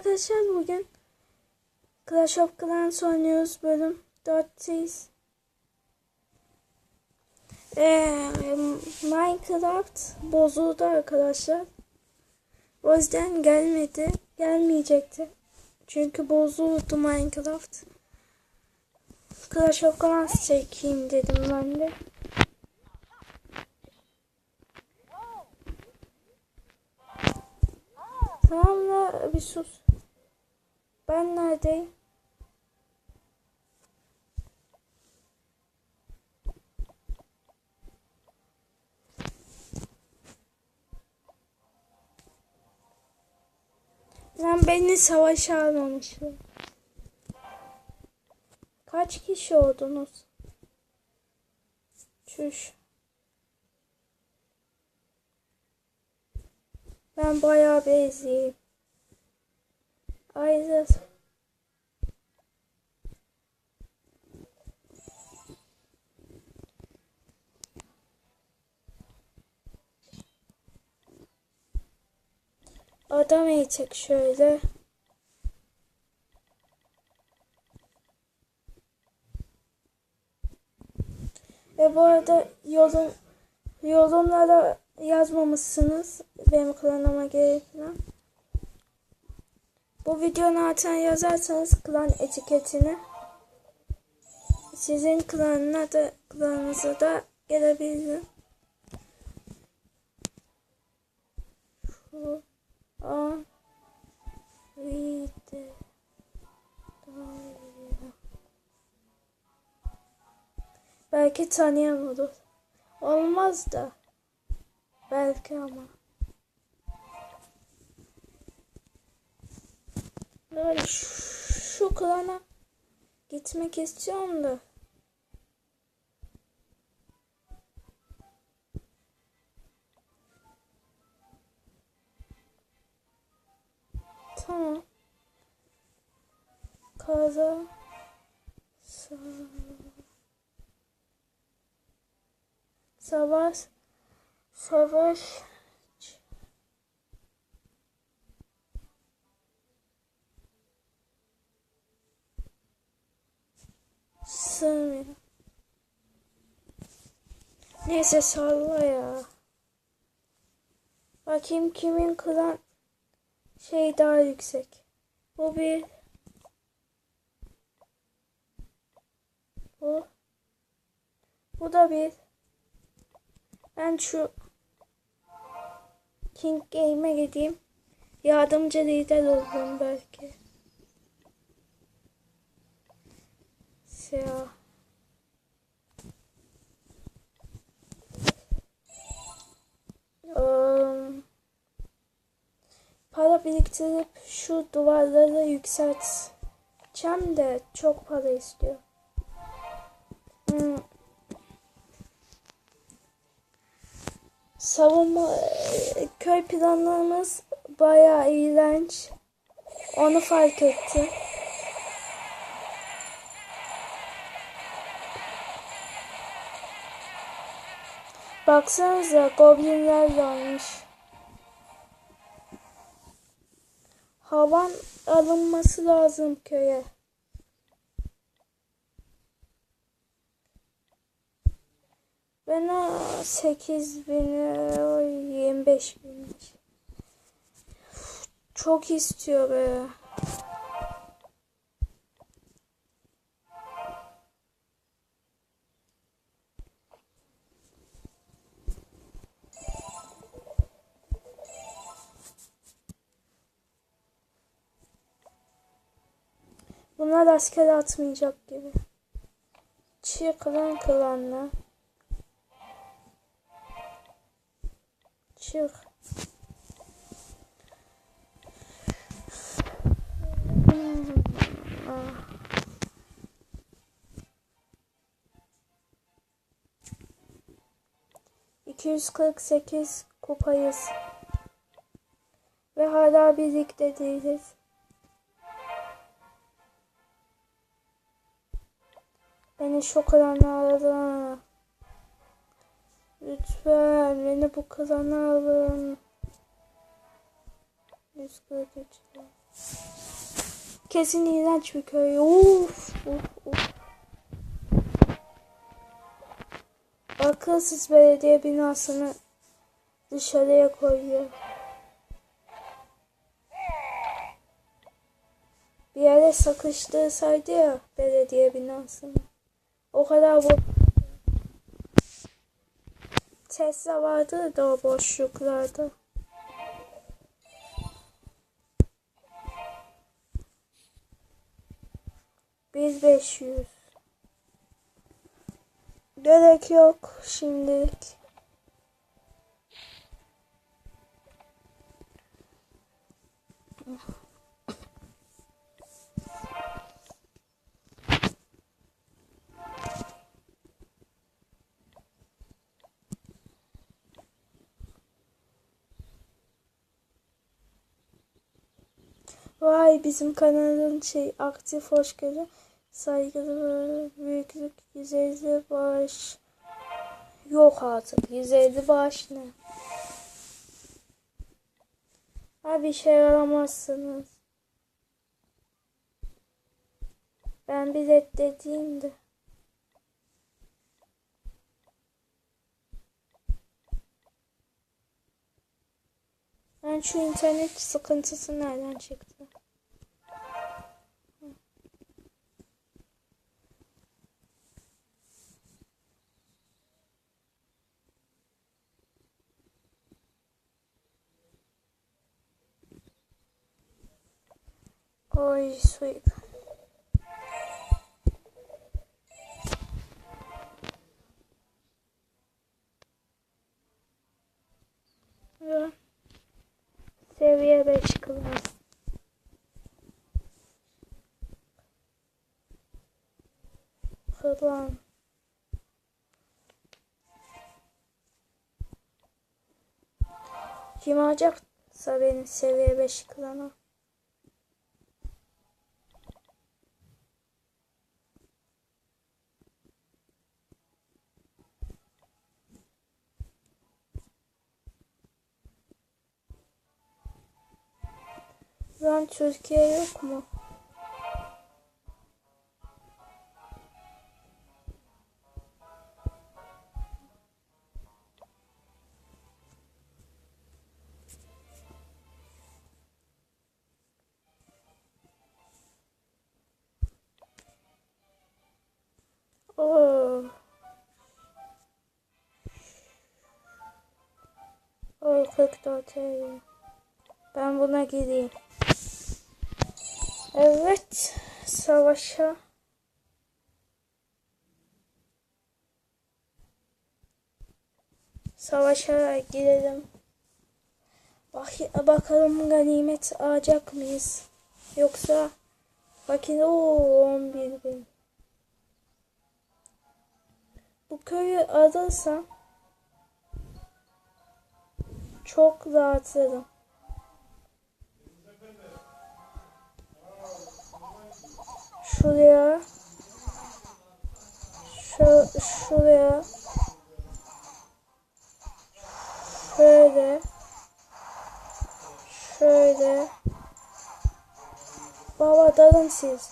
arkadaşlar bugün Clash of Clans oynuyoruz bölüm 4'teyiz. Ee, Minecraft bozuldu arkadaşlar. O yüzden gelmedi. Gelmeyecekti. Çünkü bozuldu Minecraft. Clash of Clans çekeyim dedim ben de. Tamam da bir sus. Ben neredeyim? Lan beni savaşa almamışlar. Kaç kişi oldunuz? Çüş. Ben bayağı beziyim. Ayrıca Adam eğitek şöyle. Ve bu arada yorum yorumlara yazmamışsınız benim klanıma gerek falan. Bu videonun altına yazarsanız klan etiketini sizin klanına da klanınıza da gelebilirim. Şu an video. Olmaz da. Belki ama. Böyle şu, klana gitmek istiyorum da. Tamam. Kaza. Sa savaş. Savaş. Sığmıyor. Neyse salla ya. Bakayım kimin klan şey daha yüksek. Bu bir. Bu. Bu da bir. Ben şu King Game'e gideyim. Yardımcı lider olurum belki. Siyah. Um, para biriktirip şu duvarları yükselteceğim de çok para istiyor. Hmm. Savunma köy planlarımız bayağı iğrenç. Onu fark ettim. Baksanıza goblinler gelmiş. Havan alınması lazım köye. Ben o 8 bini, o 25 bin. Çok istiyor be. Bunlar asker atmayacak gibi. Çık. İki yüz kırk sekiz kupayız. Ve hala birlikte değiliz. Beni şok edenlerden Lütfen beni bu kazana alın. 143 lira. Kesin iğrenç bir köy. Of, of, of. Akılsız belediye binasını dışarıya koyuyor. Bir yere sıkıştırsaydı ya belediye binasını. O kadar bu Tesla vardı da o boşluklarda. Beş yüz. Gerek yok şimdilik. Vay bizim kanalın şey aktif hoşgörü saygılı büyüklük 150 bağış yok artık 150 bağış ne? Ha bir şey alamazsınız. Ben bir reddedeyim de. Ben şu internet sıkıntısı nereden çıktı? Oy sweet. Ya. Seviye 5 klas. Klan. Kim alacaksa benim seviye 5 klana. Lan Türkiye yok mu? Oo. Oo 44 euro. Ben buna gireyim. Evet, savaşa. Savaşa girelim. Bak, bakalım ganimet alacak mıyız? Yoksa bakın o 11 bin. Bu köyü alırsam çok rahatlarım. Şuraya. Şu şuraya. Şöyle. Şöyle. Baba dalın siz.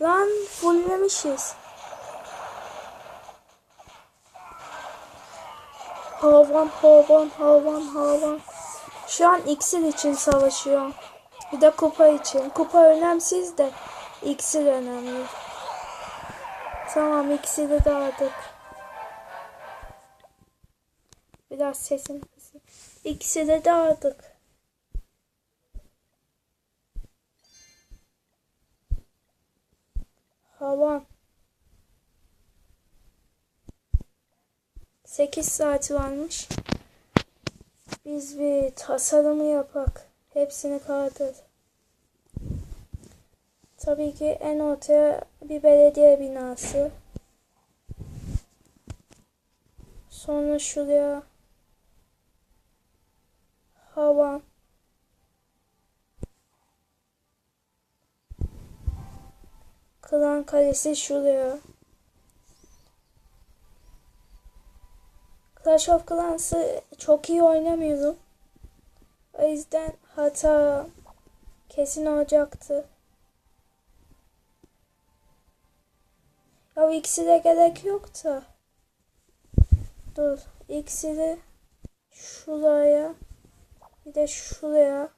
Lan fulllemişiz havan havan havan havan. Şu an iksir için savaşıyorum bir de kupa için. Kupa önemsiz de iksir önemli. Tamam iksiri de aldık. Biraz sesim kısayım. İksiri de aldık. Havan. 8 saat varmış. Biz bir tasarımı yapak. Hepsini kaldır. Tabii ki en ortaya bir belediye binası. Sonra şuraya havan. Klan Kalesi şuraya. Clash of Clans'ı çok iyi oynamıyorum. O yüzden hata kesin olacaktı. Ya ikisi de gerek yok da. Dur. İkisi de şuraya. Bir de şuraya.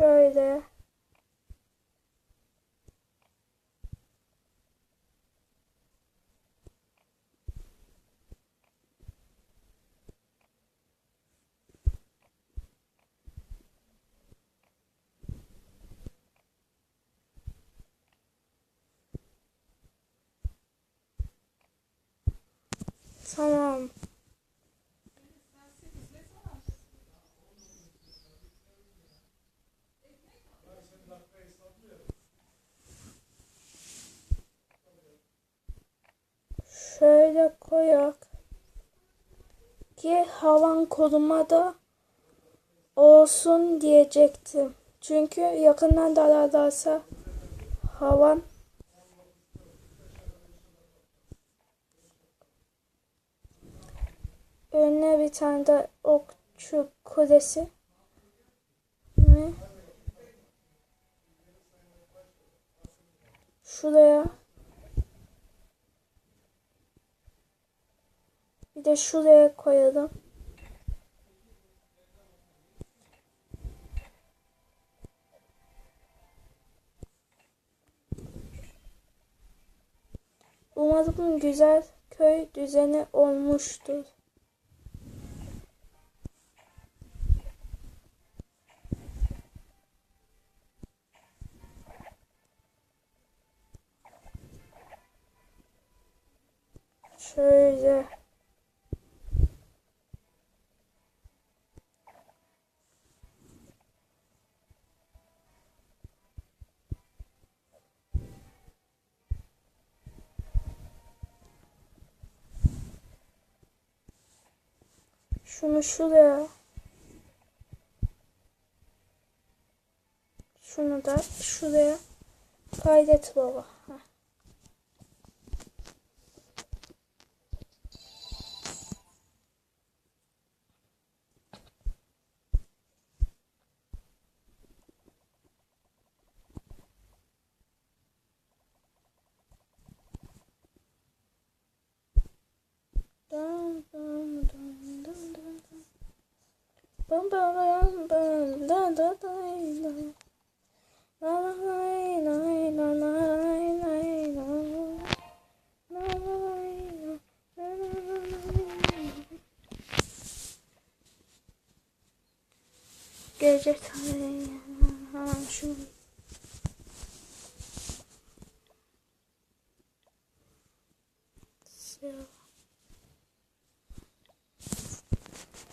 Şöyle. Tamam. Şöyle koyak. Ki havan korumada olsun diyecektim. Çünkü yakından dararlarsa havan önüne bir tane de okçu kulesi ve şuraya Bir de şuraya koyalım. Umarım güzel köy düzeni olmuştur. Şöyle. Şunu şuraya. Şunu da şuraya. Kaydet baba. Heh. yazıyor.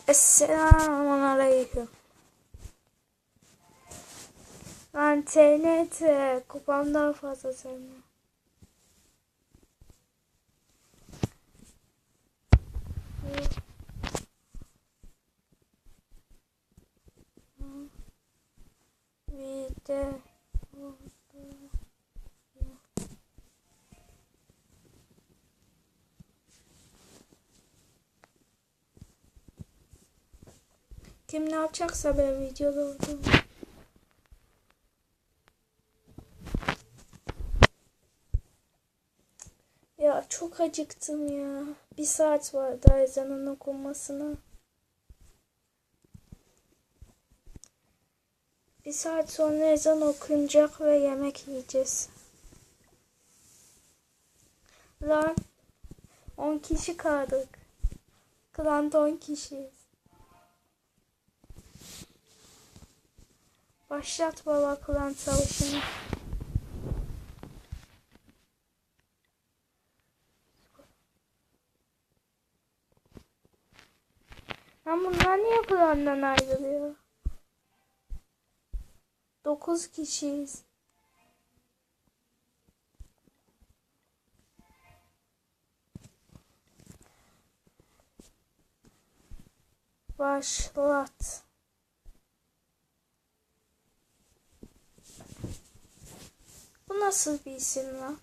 Esselamun Aleyküm. Ben TNT kupamdan fazla sevmiyorum. Ne yapacaksa ben videoda oldum. Ya çok acıktım ya. Bir saat var daha ezanın okunmasına. Bir saat sonra ezan okunacak ve yemek yiyeceğiz. Lan 10 kişi kaldık. Klanda 10 kişiyiz. Başlat baba klan savaşını. Lan bunlar niye klandan ayrılıyor? Dokuz kişiyiz. Başlat. Bu nasıl bir isim lan?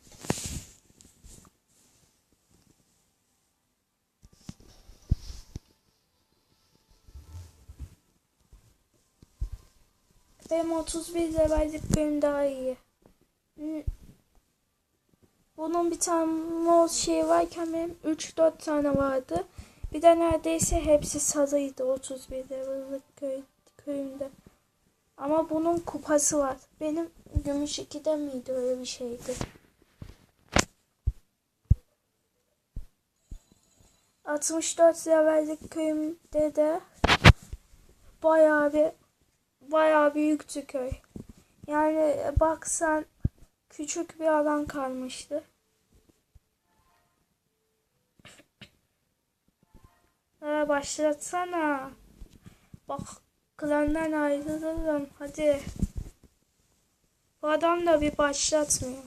Benim 31 levellik bölüm daha iyi. Bunun bir tane mor şey varken benim 3-4 tane vardı. Bir de neredeyse hepsi sarıydı 31 levellik köy, köyümde. Ama bunun kupası var. Benim gümüş 2'de miydi öyle bir şeydi. ...64 levellik köyümde de... ...bayağı bir... ...bayağı büyüktü köy. Yani baksan... ...küçük bir alan kalmıştı. Ha, başlatsana. Bak klandan ayrılırım. Hadi. Bu adam da bir başlatmıyor.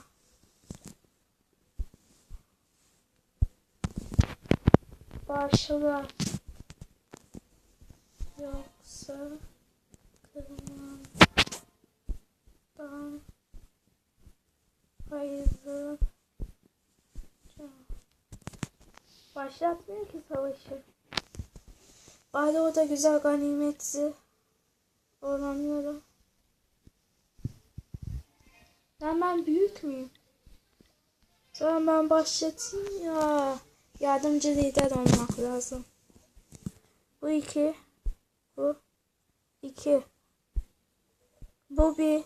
Başla. Yoksa klandan ayrılacağım. Başlatmıyor ki savaşı. Bari o da güzel ganimetli olanları. Lan ben büyük müyüm? Tamam ben başlatayım ya. Yardımcı lider olmak lazım. Bu iki. Bu iki. Bu bir.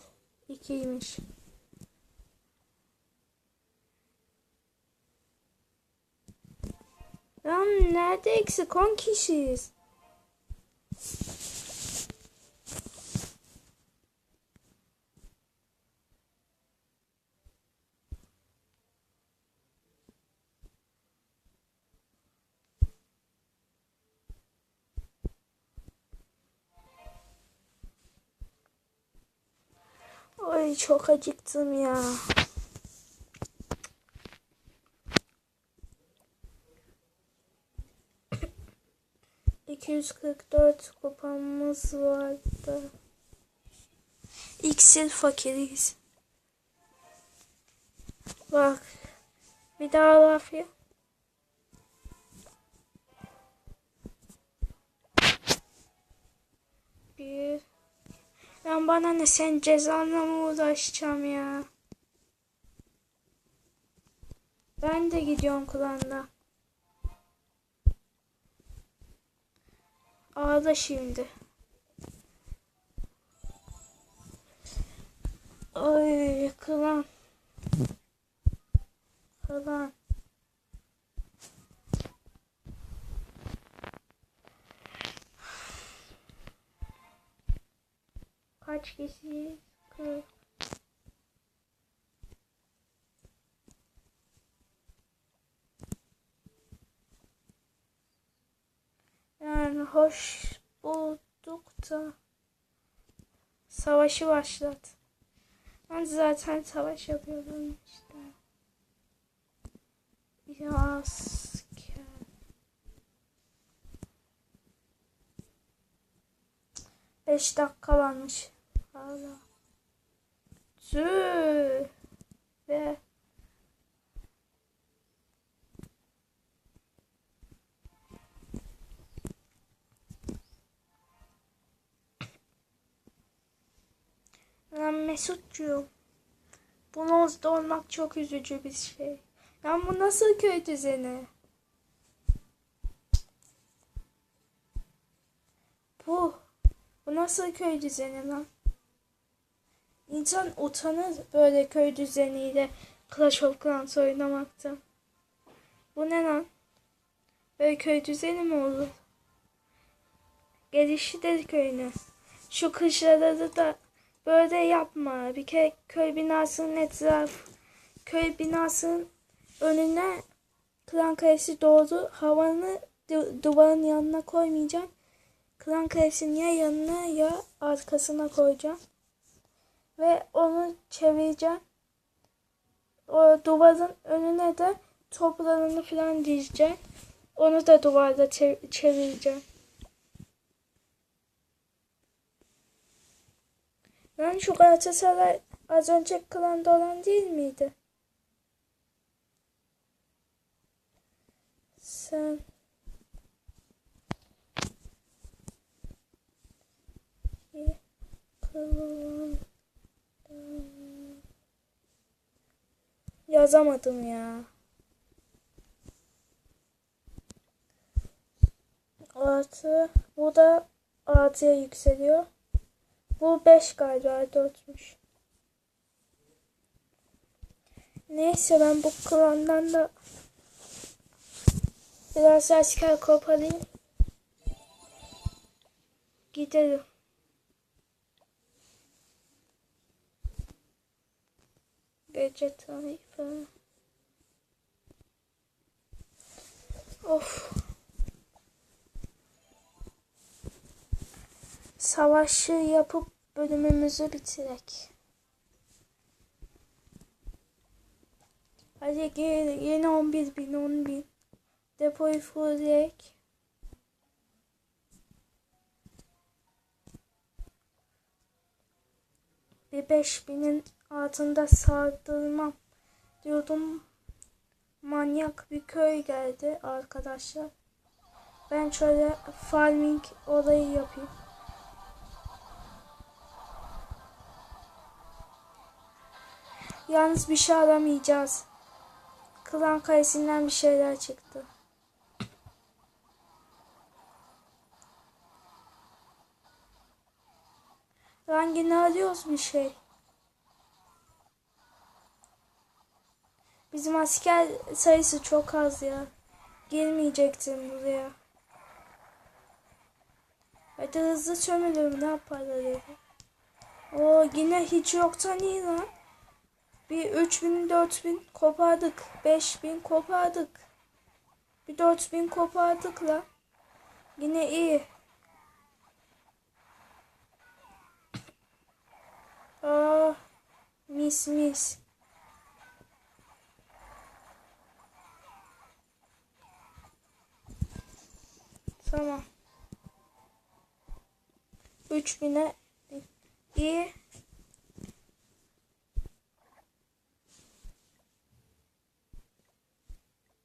ikiymiş. Lan nerede eksik 10 kişiyiz. Ay çok acıktım ya. İki yüz kırk dört kupamız vardı. İksir fakiriyiz. Bak. Bir daha laf ya. Bir. Lan bana ne sen cezanla mı uğraşacağım ya? Ben de gidiyorum klanda. Ağla şimdi. Ay klan. Klan. Kaç kişi? Kırk. Yani hoş bulduk da savaşı başlat. Ben zaten savaş yapıyordum işte. Ya asker. Beş dakika varmış. Hala. Tüh. Ve Lan Mesutcuğum. Bu nozda olmak çok üzücü bir şey. Lan bu nasıl köy düzeni? Bu. Bu nasıl köy düzeni lan? İnsan utanır böyle köy düzeniyle Clash of Clans oynamaktan. Bu ne lan? Böyle köy düzeni mi olur? Gelişi de köyüne. Şu kışlaları da böyle yapma. Bir kere köy binasının etraf köy binasının önüne klan kalesi doğru havanı du- duvarın yanına koymayacaksın. Klan kalesinin ya yanına ya arkasına koyacaksın. Ve onu çevireceğim. O duvarın önüne de toplarını falan dizeceğim. Onu da duvarda çev- çevireceğim. Lan şu Galatasaray az önce klanda olan değil miydi? Sen klanda yazamadım ya. Artı bu da artıya yükseliyor. Bu 5 galiba 4'müş. Neyse ben bu klandan da biraz asker koparayım. Gidelim. Gece tayfa. Of. Savaşı yapıp bölümümüzü bitirek. Hadi gel yeni 11 bin 10 bin. Depoyu fullleyek. Bir 5 binin altında sardırmam diyordum. Manyak bir köy geldi arkadaşlar. Ben şöyle farming olayı yapayım. Yalnız bir şey aramayacağız. Klan kayısından bir şeyler çıktı. Rengini arıyoruz bir şey. Bizim asker sayısı çok az ya. Girmeyecektim buraya. Hadi hızlı çömelim ne yaparlar dedi. Oo yine hiç yoktan iyi lan. Bir 3000 4000 kopardık. 5000 kopardık. Bir 4000 kopardık la. Yine iyi. Aa, mis mis. Tamam. 3000'e iyi.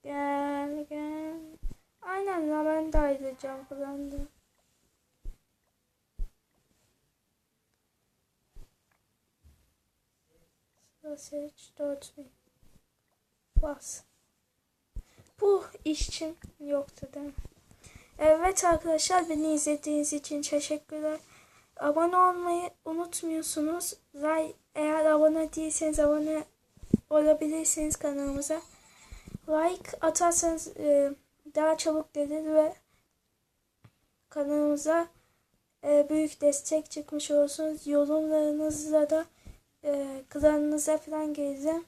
Gel gel. Aynen la ben de ayrılacağım kullandı. Sausage 4000. Bas. Bu iş için yoktu değil mi? Evet arkadaşlar beni izlediğiniz için teşekkürler. Abone olmayı unutmuyorsunuz. Like, eğer abone değilseniz abone olabilirsiniz kanalımıza. Like atarsanız e, daha çabuk gelir ve kanalımıza e, büyük destek çıkmış olursunuz. Yorumlarınızla da e, klanınıza falan geleceğim.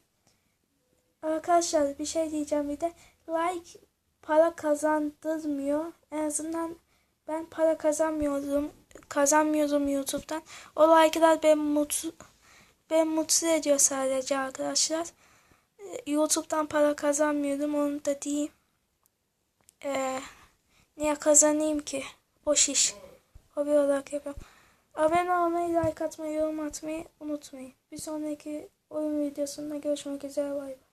Arkadaşlar bir şey diyeceğim bir de like para kazandırmıyor. En azından ben para kazanmıyorum. Kazanmıyorum YouTube'dan. O like'lar beni mutlu ben mutlu ediyor sadece arkadaşlar. Ee, YouTube'dan para kazanmıyorum onu da diyeyim. Ee, niye kazanayım ki? Boş iş. Hobi olarak yapıyorum. Abone olmayı, like atmayı, yorum atmayı unutmayın. Bir sonraki oyun videosunda görüşmek üzere. Bay bay.